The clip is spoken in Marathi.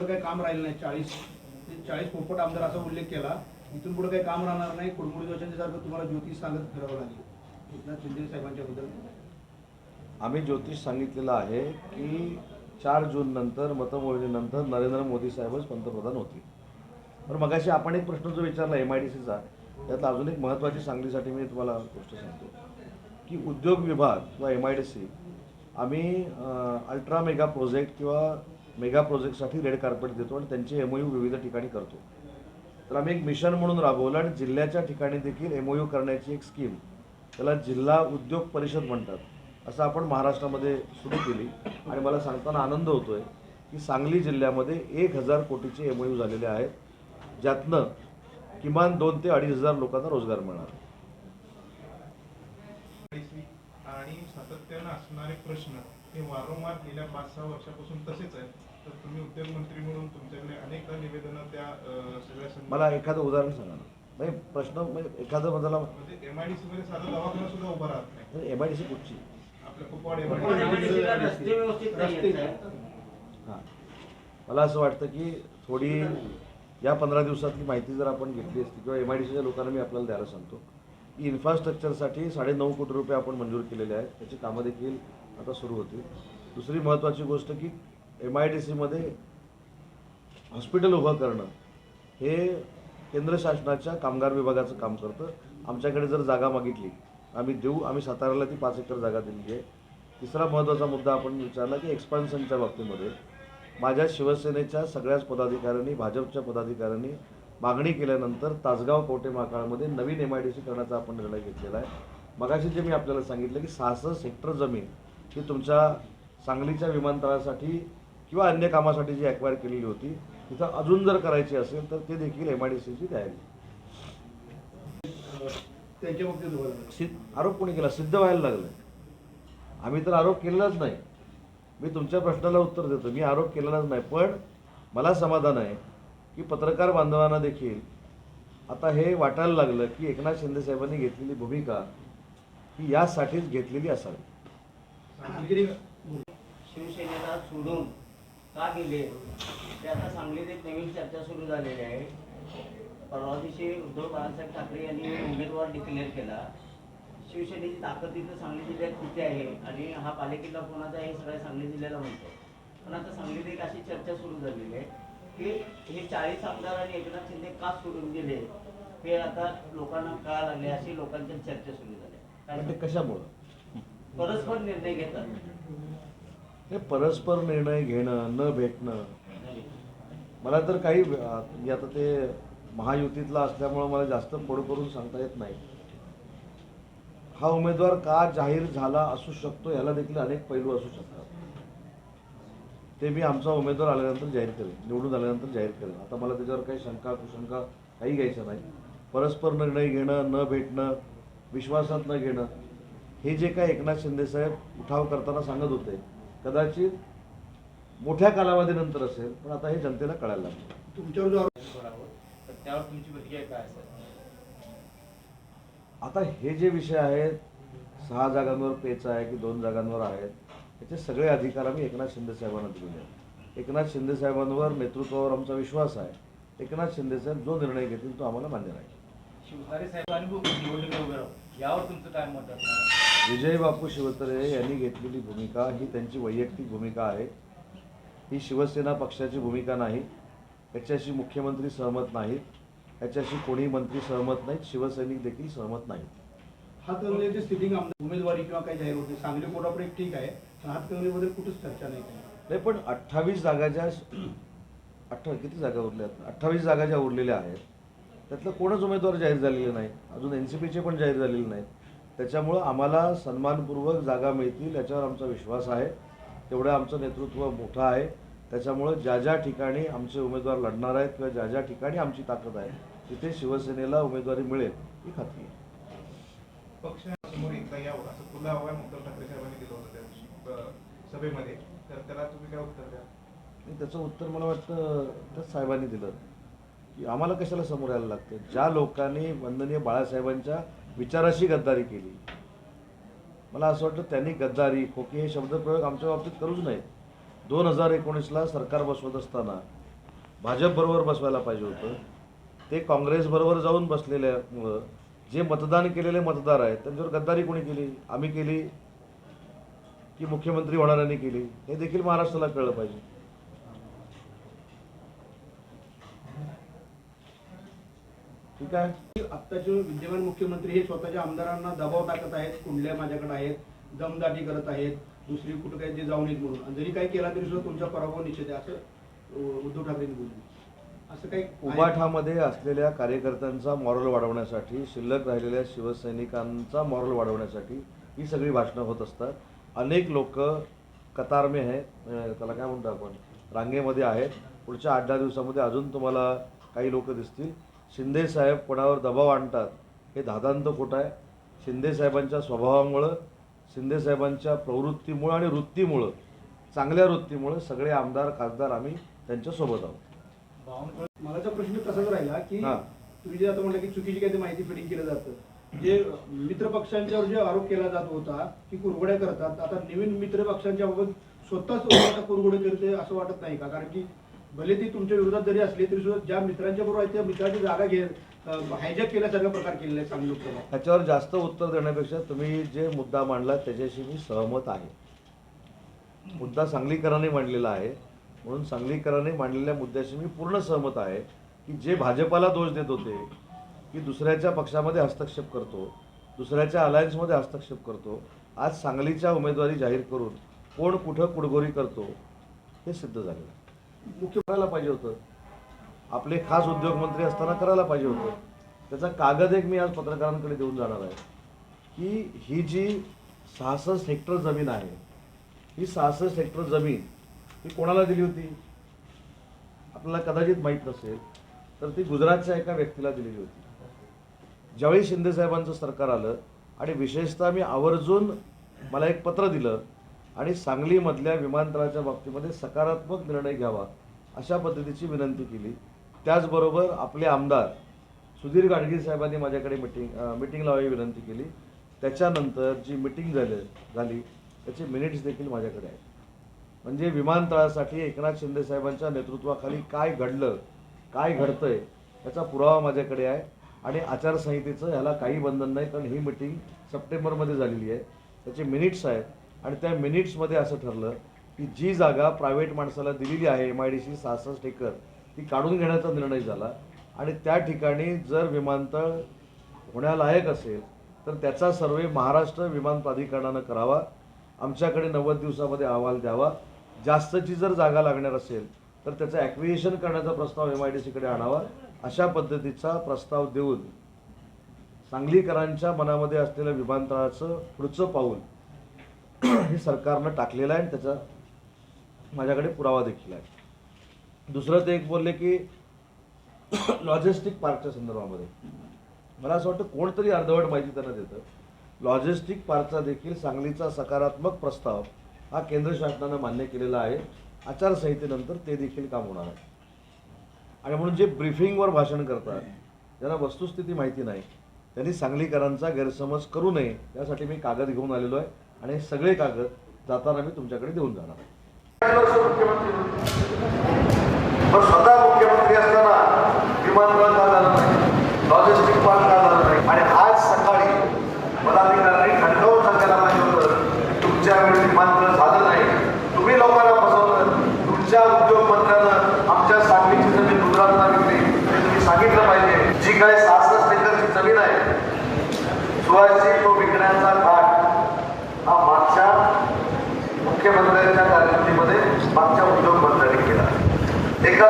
काही काम राहिलं नाही. चाळीस ते चाळीस पोपट आमदार असा उल्लेख केला. इथून पुढे काही काम राहणार नाही. कुडमुडी जोशांच्यासारखं तुम्हाला ज्योतिष सांगत फिरावं लागेल. एकनाथ शिंदे साहेबांच्या बद्दल आम्ही ज्योतिष सांगितलेलं आहे की चार जून नंतर मतमोजणीनंतर नरेंद्र मोदी साहेबच पंतप्रधान होतील. पण मगाशी आपण एक प्रश्न जो विचारला एम आय डी सीचा त्यातला अजून एक महत्त्वाची सांगलीसाठी मी तुम्हाला गोष्ट सांगतो. की उद्योग विभाग किंवा एम आय डी सी आम्ही अल्ट्रा मेगा प्रोजेक्ट किंवा मेगा प्रोजेक्टसाठी रेड कार्पेट देतो आणि त्यांचे एम यू विविध ठिकाणी करतो. तर आम्ही एक मिशन म्हणून राबवलं आणि जिल्ह्याच्या ठिकाणी देखील एम यू करण्याची एक स्कीम त्याला जिल्हा उद्योग परिषद म्हणतात. असं आपण महाराष्ट्रामध्ये सुरू केली. आणि मला सांगताना आनंद होतोय की सांगली जिल्ह्यामध्ये एक हजार कोटीचे एम यू झालेले आहेत. ज्यातनं किमान दोन ते अडीच हजार लोकांना रोजगार मिळणार. आणि सातत्यानं असणारे प्रश्न हे वारंवार गेल्या पाच सहा वर्षापासून तसेच आहेत. तर तुम्ही उद्योगमंत्री म्हणून तुमच्याकडे अनेकदा निवेदनं त्या सगळ्या मला एखादं उदाहरण सांगा ना. म्हणजे प्रश्न म्हणजे एखादं मला म्हणजे एमआयडीसी मध्ये साधा दवाखाना सुद्धा उभा राहत नाही. एम आय डी सी कुठची? आपल्या कुपवाड आहेत, साहेब. हां. मला असं वाटतं की थोडी या पंधरा दिवसातली माहिती जर आपण घेतली असती किंवा एम आय डी सीच्या लोकांना मी आपल्याला द्यायला सांगतो. इन्फ्रास्ट्रक्चरसाठी साडेनऊ कोटी रुपये आपण मंजूर केलेले आहेत. त्याची कामं देखील आता सुरू होतील. दुसरी महत्त्वाची गोष्ट की एम आय डी सीमध्ये हॉस्पिटल उभं करणं हे केंद्र शासनाच्या कामगार विभागाचं काम करतं. आमच्याकडे जर जागा मागितली आम्ही देऊ आम्ही साताऱ्याला ती पाच एकर जागा दिली आहे. तिसरा महत्त्वाचा मुद्दा आपण विचारला की एक्सपान्शनच्या बाबतीमध्ये माझ्या शिवसेनेच्या सगळ्याच पदाधिकाऱ्यांनी भाजपच्या पदाधिकाऱ्यांनी मागणी केल्यानंतर तासगाव कवटे महाकाळमध्ये नवीन एम आय डी सी करण्याचा आपण निर्णय घेतलेला आहे. मगाशी जे मी आपल्याला सांगितलं की सहासष्ट हेक्टर जमीन ही तुमच्या सांगलीच्या विमानतळासाठी किंवा अन्य कामासाठी जी ॲक्वायर केलेली होती तिथं अजून जर करायची असेल तर ते देखील एम आय डी सीची तयारी. आरोप कोणी केला? सिद्ध व्हायला लागलं. आम्ही तर आरोप केलेलाच नाही. मी तुमच्या प्रश्नाला उत्तर देतो. मी आरोप केलेलाच नाही. पण मला समाधान आहे. की पत्रकार बांधवांना देखील आता हे वाटायला लागलं की एकनाथ शिंदे साहेबांनी घेतलेली भूमिका ही यासाठीच घेतलेली असावी. शिवसेनेला सोडून का गेले? ते आता सांगलीत एक नवीन चर्चा सुरू झालेली आहे. परवा दिवशी उद्धव बाळासाहेब ठाकरे यांनी उमेदवार डिक्लेअर केला. शिवसेनेची ताकद इथं सांगली जिल्ह्यात किती आहे? आणि हा पालिकेला कोणाचा हे सगळ्या सांगली जिल्ह्याला म्हणतो पण आता सांगलीत एक अशी चर्चा सुरू झालेली आहे. की हे चाळीस आमदार आणि एकनाथ शिंदे का सोडून गेले? हे आता लोकांना कळा लागले अशी लोकांच्या चर्चा सुरू झाल्या. ते कशामुळं? परस्पर निर्णय घेतात. हे परस्पर निर्णय घेणं न भेटणं. मला तर काही आता ते महायुतीतला असल्यामुळं मला जास्त फोड करून सांगता येत नाही. हा उमेदवार का जाहीर झाला असू शकतो याला देखील अनेक पैलू असू शकतात. ते मी आमचा उमेदवार आल्यानंतर जाहीर करेन. निवडून आल्यानंतर जाहीर करेन. आता मला त्याच्यावर काही शंका कुशंका काही घ्यायचं नाही. परस्पर निर्णय घेणं न भेटणं विश्वासात न घेणं हे जे काय एकनाथ शिंदेसाहेब उठाव करताना सांगत होते कदाचित मोठ्या कालावधीनंतर असेल पण आता हे जनतेला कळायला लागलं. तुमच्यावर जो आरोप तर त्यावर तुमची प्रतिक्रिया काय असेल आता हे जे विषय आहेत सहा जागांवर पेच आहे की दोन जागांवर आहेत त्याचे सगळे अधिकार आम्ही एकनाथ शिंदे साहेबांना दिलेले आहेत. एकनाथ शिंदे साहेबांवर नेतृत्वावर आमचा विश्वास आहे. एकनाथ शिंदे साहेब जो निर्णय घेतील तो आम्हाला मान्य राहील. शिवतारे यावर तुमचं काय मत असणार विजय बापू शिवतरे यांनी घेतलेली भूमिका ही त्यांची वैयक्तिक भूमिका आहे. ही शिवसेना पक्षाची भूमिका नाही. याच्याशी मुख्यमंत्री सहमत नाहीत. याच्याशी कोणी मंत्री सहमत नाहीत. शिवसैनिक देखील सहमत नाहीत. हातकणंगलेचे सिटिंग आमदार उमेदवारी किंवा काही जाहीर होते सांगली एक ठीक आहे. पण हातकणंगलेबद्दल कुठंच चर्चा नाही केली. नाही पण अठ्ठावीस जागा ज्या अठ्ठा किती जागा उरल्यात अठ्ठावीस जागा ज्या उरलेल्या आहेत त्यातलं कोणच उमेदवार जाहीर झालेले नाही. अजून एन सी पीचे पण जाहीर झालेले नाहीत. त्याच्यामुळं आम्हाला सन्मानपूर्वक जागा मिळतील याच्यावर आमचा विश्वास आहे. तेवढं आमचं नेतृत्व मोठं आहे. त्याच्यामुळं ज्या ज्या ठिकाणी आमचे उमेदवार लढणार आहेत किंवा ज्या ज्या ठिकाणी आमची ताकद आहे तिथे शिवसेनेला उमेदवारी मिळेल ही खात्री आहे. पक्षासमोर एकदा यावं असं तुला आव्हान उद्धव ठाकरे साहेबांनी दिलं होतं त्या दिवशी अं, सभेमध्ये तर त्याला तुम्ही काय उत्तर द्या नाही त्याचं उत्तर मला वाटतं त्या साहेबांनी दिलं. की आम्हाला कशाला समोर यायला लागतं ज्या लोकांनी वंदनीय बाळासाहेबांच्या विचाराशी गद्दारी केली मला असं वाटतं त्यांनी गद्दारी खोकी हे शब्दप्रयोग आमच्या बाबतीत करूच नाही दोन हजार एकोणीसला सरकार बसवत असताना भाजपबरोबर बसवायला पाहिजे होतं. ते काँग्रेसबरोबर जाऊन बसलेल्यामुळं जे मतदान केलेले मतदार आहेत त्यांच्यावर गद्दारी कोणी केली? आम्ही केली. की मुख्यमंत्री होणाऱ्यांनी केली. हे देखील महाराष्ट्राला कळलं पाहिजे. ठीक आहे? आत्ताचे विद्यमान मुख्यमंत्री हे स्वतःच्या आमदारांना दबाव टाकत आहेत कुंडल्या माझ्याकडे आहेत दमदाटी करत आहेत दुसरी कुठं काही ते जाऊन येत म्हणून. जरी काही केला तरी सुद्धा तुमचा पराभव निश्चित आहे असं उद्धव ठाकरेंनी बोलले. असं काही? उबाठामध्ये असलेल्या कार्यकर्त्यांचा मॉरल वाढवण्यासाठी शिल्लक राहिलेल्या शिवसैनिकांचा मॉरल वाढवण्यासाठी ही सगळी भाषणं होत असतात. अनेक लोक कतारमे आहे अं, त्याला काय म्हणतो आपण? रांगेमध्ये आहेत. पुढच्या आठ दहा दिवसामध्ये अजून तुम्हाला काही लोक दिसतील. शिंदे साहेब कोणावर दबाव आणतात हे दादांत खोटं आहे. शिंदे साहेबांच्या स्वभावामुळं शिंदे साहेबांच्या प्रवृत्तीमुळं आणि वृत्तीमुळं चांगल्या वृत्तीमुळं सगळे आमदार खासदार आम्ही त्यांच्यासोबत आहोत. मला प्रश्न तसाच राहिला की. तुम्ही जे आता म्हटलं की चुकीची काही माहिती फिडिंग केलं जातं. जे मित्र पक्षांच्यावर जे आरोप केला जात होता की कुरघोड्या करतात आता नवीन मित्र पक्षांच्या बाबत स्वतःच कुरघोडे करते असं वाटत नाही का? कारण की भले ती तुमच्या विरोधात जरी असली तरी सुद्धा ज्या मित्रांच्या बरोबर आहे त्या मित्राची जागा घे हायजॅक केल्यासारखा प्रकार केलेला आहे सांगली लोकसभा ह्याच्यावर जास्त उत्तर देण्यापेक्षा तुम्ही जे मुद्दा मांडला त्याच्याशी मी सहमत आहे. मुद्दा सांगलीकरांनी मांडलेला आहे. म्हणून सांगलीकरांनी मांडलेल्या मुद्द्याशी मी पूर्ण सहमत आहे की जे भाजपाला दोष देत होते की दुसऱ्याच्या पक्षामध्ये हस्तक्षेप करतो दुसऱ्याच्या अलायन्समध्ये हस्तक्षेप करतो आज सांगलीच्या उमेदवारी जाहीर करून कोण कुठं कुडगोरी करतो हे सिद्ध झालेलं मुख्य करायला पाहिजे होतं. आपले खास उद्योगमंत्री असताना करायला पाहिजे होतं. त्याचा कागद एक मी आज पत्रकारांकडे देऊन जाणार आहे. की ही जी सहासष्ट हेक्टर जमीन आहे ही सहासष्ट हेक्टर जमीन ही कोणाला दिली होती? आपल्याला कदाचित माहीत नसेल तर ती गुजरातच्या एका व्यक्तीला दिलेली होती. ज्यावेळी शिंदेसाहेबांचं सरकार आलं आणि विशेषतः मी आवर्जून मला एक पत्र दिलं आणि सांगलीमधल्या विमानतळाच्या बाबतीमध्ये सकारात्मक निर्णय घ्यावा अशा पद्धतीची विनंती केली. त्याचबरोबर आपले आमदार सुधीर गाडगीळ साहेबांनी माझ्याकडे मिटिंग मिटिंग लावावी विनंती केली. त्याच्यानंतर जी मिटिंग झाली झाली त्याचे मिनिट्स देखील माझ्याकडे आहेत. म्हणजे विमानतळासाठी एकनाथ शिंदेसाहेबांच्या नेतृत्वाखाली काय घडलं काय घडतंय याचा पुरावा माझ्याकडे आहे. आणि आचारसंहितेचं ह्याला काही बंधन नाही कारण ही मिटिंग सप्टेंबरमध्ये झालेली आहे. त्याचे मिनिट्स आहेत. आणि त्या मिनिट्समध्ये असं ठरलं की जी जागा प्रायव्हेट माणसाला दिलेली आहे एम आय डी सी सहासष्ट एकर ती काढून घेण्याचा निर्णय झाला. आणि त्या ठिकाणी जर विमानतळ होण्यालायक असेल तर त्याचा सर्वे महाराष्ट्र विमान प्राधिकरणानं करावा. आमच्याकडे नव्वद दिवसामध्ये अहवाल द्यावा. जास्तची जर जागा लागणार असेल तर त्याचं ॲक्विएशन करण्याचा प्रस्ताव एम आय डी सीकडे आणावा. अशा पद्धतीचा प्रस्ताव देऊन सांगलीकरांच्या मनामध्ये असलेल्या विमानतळाचं पुढचं पाऊल हे सरकारनं टाकलेलं आहे आणि त्याचा माझ्याकडे पुरावा देखील आहे. दुसरं ते एक बोलले की लॉजिस्टिक पार्कच्या संदर्भामध्ये. मला असं वाटतं कोणतरी अर्धवट माहिती त्यांना देतं. लॉजिस्टिक पार्कचा देखील सांगलीचा सकारात्मक प्रस्ताव हा केंद्र शासनानं मान्य केलेला आहे. आचारसंहितेनंतर ते देखील काम होणार आहे. आणि म्हणून जे ब्रीफिंगवर भाषण करतात ज्यांना वस्तुस्थिती माहिती नाही त्यांनी सांगलीकरांचा गैरसमज करू नये यासाठी मी कागद घेऊन आलेलो आहे आणि सगळे कागद जाताना मी तुमच्याकडे देऊन जाणार आहे. स्वतः मुख्यमंत्री असताना विमानतळ का झालं नाही लॉजिस्टिक पार्क का झालं नाही आणि आज सकाळी पदाधिकाऱ्यांनी खडकावून सांगायला पाहिजे होतं की तुमच्या वेळी विमानतळ झालं नाही तुम्ही लोकांना फसवलं तुमच्या उद्योगमंत्र्यानं आमच्या सांगलीची जमीन गुजरातला विकली हे तुम्ही सांगितलं पाहिजे जी काय सहासष्ट एकरची जमीन आहे सुवाची तो विकण्याचा घाट हा मागच्या मुख्यमंत्र्यांच्या कारकिर्दीमध्ये मागच्या उद्योग मंत्र्यांनी केला. एका